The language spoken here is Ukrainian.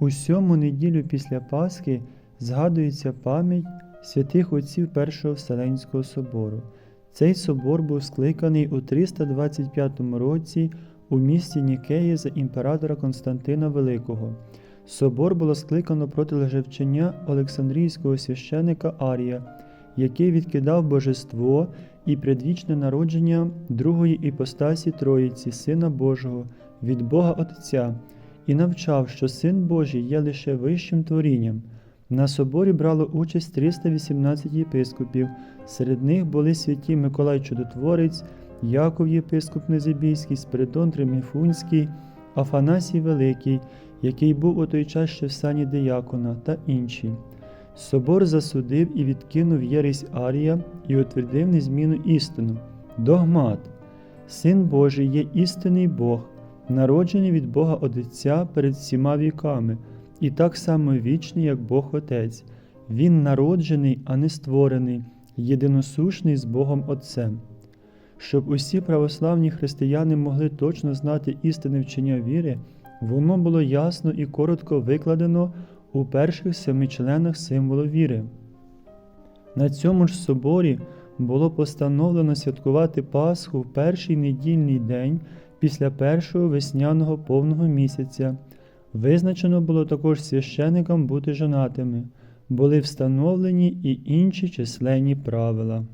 У сьому неділю після Пасхи згадується пам'ять святих отців Першого Вселенського собору. Цей собор був скликаний у 325 році у місті Нікеї за імператора Константина Великого. Собор було скликано проти лжевчення Олександрійського священика Арія, який відкидав божество і предвічне народження другої іпостасі Троїці, Сина Божого, від Бога Отця, і навчав, що Син Божий є лише вищим творінням. На соборі брало участь 318 єпископів, серед них були святі Миколай Чудотворець, Яков єпископ Незибійський, Спиридон Триміфунський, Афанасій Великий, який був у той час ще в сані диякона, та інші. Собор засудив і відкинув єресь Арія і утвердив незмінну істину догмат. Син Божий є істинний Бог, народжений від Бога Отця перед всіма віками, і так само вічний, як Бог Отець. Він народжений, а не створений, єдиносушний з Богом Отцем. Щоб усі православні християни могли точно знати істинне вчення віри, воно було ясно і коротко викладено у перших семи членах символу віри. На цьому ж соборі було постановлено святкувати Пасху в перший недільний день після першого весняного повного місяця. Визначено було також священикам бути жонатими, були встановлені і інші численні правила.